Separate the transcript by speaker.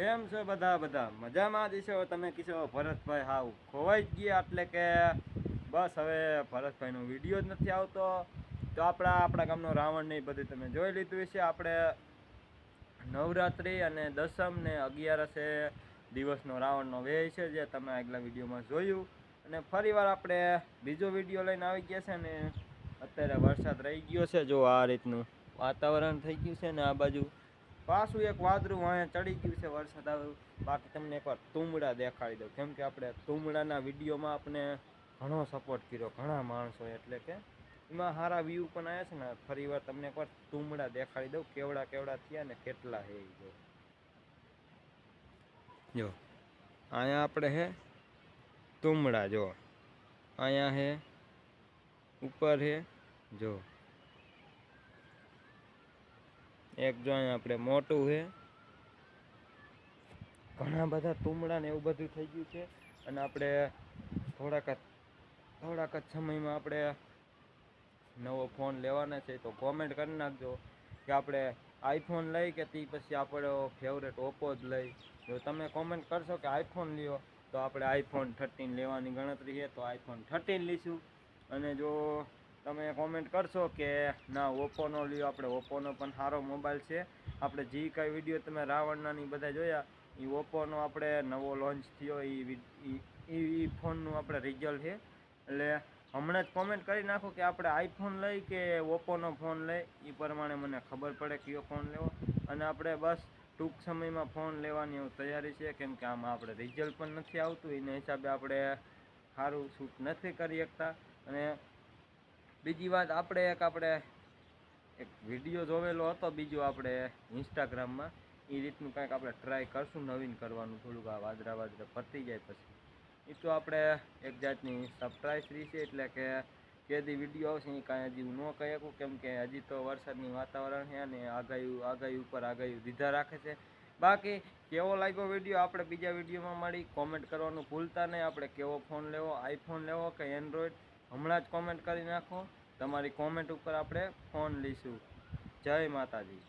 Speaker 1: કેમ છો બધા? બધા મજામાં જ છો? તમે કીશો? ભરતભાઈ હાવ ખોવાઈ જ ગયા એટલે કે બસ હવે ભરતભાઈનો વીડિયો જ નથી આવતો. તો આપણા આપણા ગામનો રાવણ ને એ બધું તમે જોઈ લીધું છે આપણે નવરાત્રિ અને દસમ ને અગિયારસે દિવસનો રાવણનો વેય છે જે તમે આગલા વિડીયોમાં જોયું. અને ફરીવાર આપણે બીજો વીડિયો લઈને આવી ગયા છે ને અત્યારે વરસાદ રહી ગયો છે. જો આ રીતનું વાતાવરણ થઈ ગયું છે ને આ બાજુ પાછું એક વાદળું અહીંયા ચડી ગયું છે વરસાદ આવ્યો બાકી તમને એકવાર તુમડા દેખાડી દઉં. કેમ કે આપણે તુમડાના વિડીયોમાં આપણે ઘણો સપોર્ટ કર્યો, ઘણા માણસો એટલે કે એમાં સારા વ્યૂ પણ આવ્યા છે ને. ફરી વાર તમને એકવાર તુમડા દેખાડી દઉં, કેવડા કેવડા થયા ને કેટલા હે જો. જો અહીંયા આપણે હે તુમડા, જો. અહીંયા હે, ઉપર હે, જો. એક જો આપણે મોટું છે. ઘણા બધા તુમડા ને એવું બધું થઈ ગયું છે. અને આપણે થોડાક થોડાક જ સમયમાં આપણે નવો ફોન લેવાના છે તો કોમેન્ટ કરી નાખજો કે આપણે આઈફોન લઈ કે તે પછી આપણો ફેવરેટ ઓપ્પો જ લઈ. જો તમે કોમેન્ટ કરશો કે આઈફોન લ્યો, તો આપણે આઈફોન થર્ટીન લેવાની ગણતરી છે તો આઈફોન થર્ટીન લઈશું. અને જો તમે કોમેન્ટ કરશો કે, ના ઓપ્પોનો લ્યો આપણે. ઓપ્પોનો પણ સારો મોબાઈલ છે. આપણે જે કાંઈ વીડિયો તમે રાવણનાની બધા જોયા એ ઓપ્પોનો આપણે નવો લોન્ચ થયો એ એ ફોનનું આપણે રિઝલ્ટ છે. એટલે હમણાં જ કોમેન્ટ કરી નાખો કે આપણે આઈફોન લઈ કે ઓપ્પોનો ફોન લઈ. એ પ્રમાણે મને ખબર પડે કયો ફોન લેવો. અને આપણે બસ ટૂંક સમયમાં ફોન લેવાની તૈયારી છે, કેમ કે આમાં આપણે રિઝલ્ટ પણ નથી આવતું. એના હિસાબે આપણે સારું શૂટ નથી કરી શકતા. અને બીજી વાત આપણે એક આપણે એક વીડિયો જોવેલો હતો, બીજો આપણે ઇન્સ્ટાગ્રામમાં એ રીતનું કાંઈક આપણે ટ્રાય કરશું, નવીન કરવાનું, થોડુંક આ વાદરા વાદરા પતી જાય પછી. એ તો આપણે એક જાતની સરપ્રાઈઝ રહી છે, એટલે કે કેદી વીડિયો આવશે, એ કાંઈ હજી ન કહી શકું, કેમ કે હજી તો વરસાદની વાતાવરણ છે અને આગાહી આગાહી ઉપર આગાહી દીધા રાખે છે. બાકી કેવો લાગ્યો વીડિયો આપણે બીજા વિડીયોમાં મળી. કોમેન્ટ કરવાનું ભૂલતા નહીં. આપણે કેવો ફોન લેવો? આઈફોન લેવો કે એન્ડ્રોઈડ હમણાં જ કોમેન્ટ કરી નાખો. તમારી કોમેન્ટ ઉપર આપણે ફોન લઈશું. જય માતાજી.